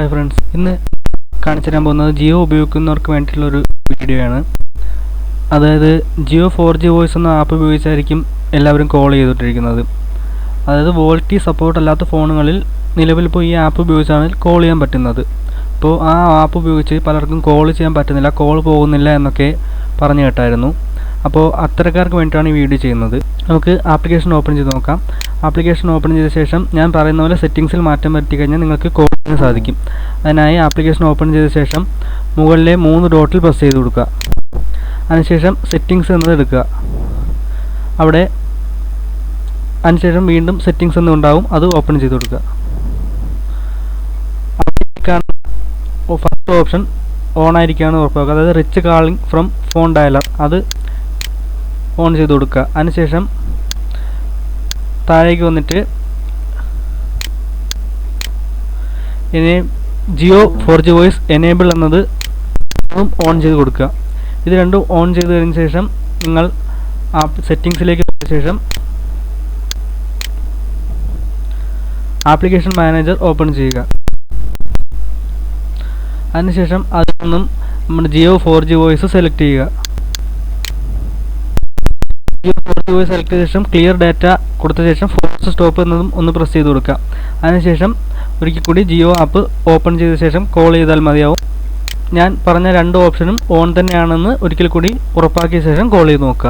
Hi friends ഇന്ന് കാണിച്ചു തരാൻ പോകുന്നത് ജിയോ ഉപയോഗിക്കുന്നവർക്ക് വേണ്ടിയിട്ടുള്ളൊരു വീഡിയോ ആണ് അതായത് ജിയോ ഫോർ ജി വോയിസ് എന്ന ആപ്പ് ഉപയോഗിച്ചായിരിക്കും എല്ലാവരും കോൾ ചെയ്തുകൊണ്ടിരിക്കുന്നത്. അതായത് വോൾട്ടി സപ്പോർട്ട് അല്ലാത്ത ഫോണുകളിൽ നിലവിൽ ഇപ്പോൾ ഈ ആപ്പ് ഉപയോഗിച്ചാണ് കോൾ ചെയ്യാൻ പറ്റുന്നത്. അപ്പോൾ ആ ആപ്പ് ഉപയോഗിച്ച് പലർക്കും കോൾ ചെയ്യാൻ പറ്റുന്നില്ല കോൾ പോകുന്നില്ല എന്നൊക്കെ പറഞ്ഞു കേട്ടായിരുന്നു. അപ്പോൾ അത്തരക്കാർക്ക് വേണ്ടിയിട്ടാണ് ഈ വീഡിയോ ചെയ്യുന്നത്. നമുക്ക് ആപ്ലിക്കേഷൻ ഓപ്പൺ ചെയ്ത് നോക്കാം. ആപ്ലിക്കേഷൻ ഓപ്പൺ ചെയ്ത ശേഷം ഞാൻ പറയുന്ന പോലെ സെറ്റിങ്സിൽ മാറ്റം വരുത്തി കഴിഞ്ഞാൽ നിങ്ങൾക്ക് കോൾ ചെയ്യാൻ സാധിക്കും. അതിനായി ആപ്ലിക്കേഷൻ ഓപ്പൺ ചെയ്ത ശേഷം മുകളിലെ മൂന്ന് ഡോട്ടിൽ പ്രസ് ചെയ്ത് കൊടുക്കുക. അതിനുശേഷം സെറ്റിങ്സ് എന്നത് എടുക്കുക. അവിടെ അതിനുശേഷം വീണ്ടും സെറ്റിങ്സ് എന്ന് ഉണ്ടാവും അത് ഓപ്പൺ ചെയ്ത് കൊടുക്കുക. ഫസ്റ്റ് ഓപ്ഷൻ ഓൺ ആയിരിക്കുകയാണ് ഉറപ്പാക്കുക. അതായത് rich calling from phone dialer അത് ഓൺ ചെയ്ത് കൊടുക്കുക. അതിനുശേഷം താഴേക്ക് വന്നിട്ട് ഇനി Jio four G voice enable എന്നത് ഓൺ ചെയ്ത് കൊടുക്കുക. ഇത് രണ്ടും ഓൺ ചെയ്ത് കഴിഞ്ഞ ശേഷം നിങ്ങൾ ആപ്പ് സെറ്റിങ്സിലേക്ക് പോയ ശേഷം ആപ്ലിക്കേഷൻ മാനേജർ ഓപ്പൺ ചെയ്യുക. അതിനുശേഷം അതിൽ നിന്നും നമ്മുടെ Jio four G voice select ചെയ്യുക. ജിയോ എസ് സെലക്ട് ശേഷം ക്ലിയർ ഡാറ്റ കൊടുത്ത ശേഷം ഫോഴ്സ് സ്റ്റോപ്പ് എന്നതും ഒന്ന് പ്രസ് ചെയ്ത് കൊടുക്കുക അതിനുശേഷം ഒരിക്കൽ കൂടി ജിയോ ആപ്പ് ഓപ്പൺ ചെയ്ത ശേഷം കോൾ ചെയ്താൽ മതിയാവും. ഞാൻ പറഞ്ഞ രണ്ട് ഓപ്ഷനും ഓൺ തന്നെയാണെന്ന് ഒരിക്കൽ കൂടി ഉറപ്പാക്കിയ ശേഷം കോൾ ചെയ്ത് നോക്കുക.